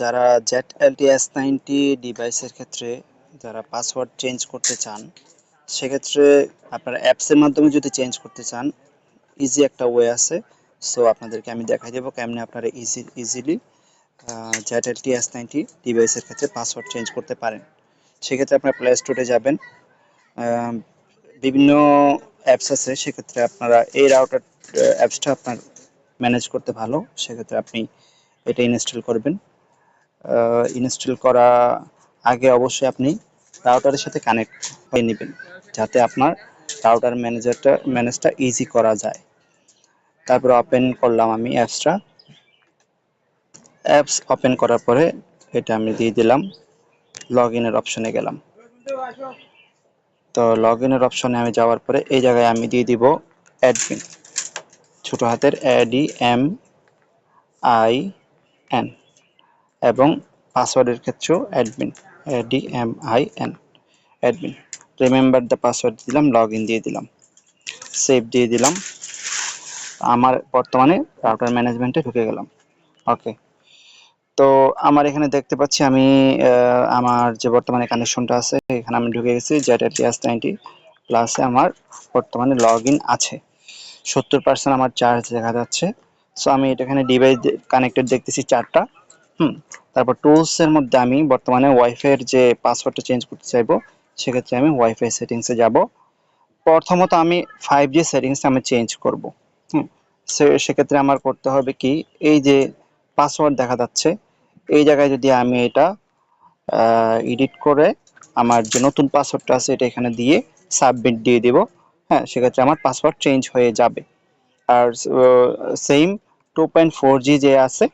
যারা jet L T S ninety ডিভাইসের ক্ষেত্রে যারা পাসওয়ার্ড চেঞ্জ করতে চান, সেক্ষেত্রে আপনারা অ্যাপসের মাধ্যমে যদি চেঞ্জ করতে চান ইজি একটা ওয়ে আছে। সো আপনাদেরকে আমি দেখাই দেবো কেমনি আপনারা easy easily Z L T S ninety ডিভাইসের ক্ষেত্রে পাসওয়ার্ড চেঞ্জ করতে পারেন। সেক্ষেত্রে আপনারা প্লে স্টোরে যাবেন। বিভিন্ন অ্যাপস আছে, সেক্ষেত্রে আপনারা এই রাউটার অ্যাপসটা আপনার ম্যানেজ করতে ভালো। সেক্ষেত্রে আপনি এটা ইনস্টল করবেন। ইনস্টল করা আগে অবশ্যই আপনি রাউটারের সাথে কানেক্ট হয়ে নেবেন, যাতে আপনার রাউটার ম্যানেজারটা ম্যানেজটা ইজি করা যায়। তারপরে ওপেন করলাম আমি অ্যাপসটা অ্যাপস ওপেন করার পরে এটা আমি দিয়ে দিলাম লগ ইনের অপশনে গেলাম। তো লগ ইনের অপশনে আমি যাওয়ার পরে এই জায়গায় আমি দিয়ে দিব অ্যাডমিন ছোট হাতের এডি এম আই এন এবং পাসওয়ার্ডের ক্ষেত্রেও admin I N admin remember the password দিলাম লগ ইন দিয়ে দিলাম সেভ দিয়ে দিলাম। আমার বর্তমানে রাউটার ম্যানেজমেন্টে ঢুকে গেলাম। ওকে তো আমার এখানে দেখতে পাচ্ছি আমি আমার যে বর্তমানে কানেকশনটা আছে, এখানে আমি ঢুকে গেছি জেট এস নাইনটি প্লাসে আমার বর্তমানে লগ ইন আছে। সত্তর পার্সেন্ট আমার চার্জ দেখা যাচ্ছে। সো আমি এটা এখানে ডিভাইস কানেক্টেড দেখতেছি চারটা। হুম, তারপর টুলসের মধ্যে আমি বর্তমানে ওয়াইফাইয়ের যে পাসওয়ার্ডটা চেঞ্জ করতে চাইব, সেক্ষেত্রে আমি ওয়াইফাই সেটিংসে যাব। প্রথমত আমি ফাইভ জি সেটিংস আমি চেঞ্জ করব। হুম, সে সেক্ষেত্রে আমার করতে হবে কি, এই যে পাসওয়ার্ড দেখা যাচ্ছে, এই জায়গায় যদি আমি এটা এডিট করে আমার যে নতুন পাসওয়ার্ডটা আছে এটা এখানে দিয়ে সাবমিট দিয়ে দিব। হ্যাঁ সেক্ষেত্রে আমার পাসওয়ার্ড চেঞ্জ হয়ে যাবে। আর same two point four G যে আছে,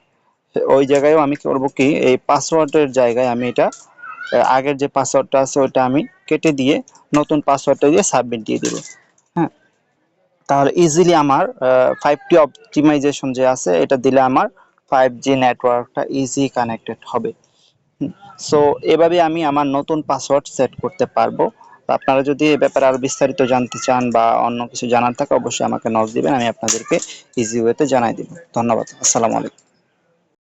ওই জায়গায়ও আমি করব কি, এই পাসওয়ার্ডের জায়গায় আমি এটা আগের যে পাসওয়ার্ডটা আছে ওটা আমি কেটে দিয়ে নতুন পাসওয়ার্ডটা দিয়ে সাবমিট দিয়ে দেবো। হ্যাঁ তাহলে ইজিলি আমার ফাইভ টি অপটিমাইজেশন যে আছে, এটা দিলে আমার ফাইভ জি নেটওয়ার্কটা ইজি কানেক্টেড হবে। সো এভাবে আমি আমার নতুন পাসওয়ার্ড সেট করতে পারব। আপনারা যদি এ ব্যাপারে আরও বিস্তারিত জানতে চান বা অন্য কিছু জানার থাকে, অবশ্যই আমাকে নজ দিবেন, আমি আপনাদেরকে ইজি ওয়েতে জানাই দিব। ধন্যবাদ, আসসালামু আলাইকুম।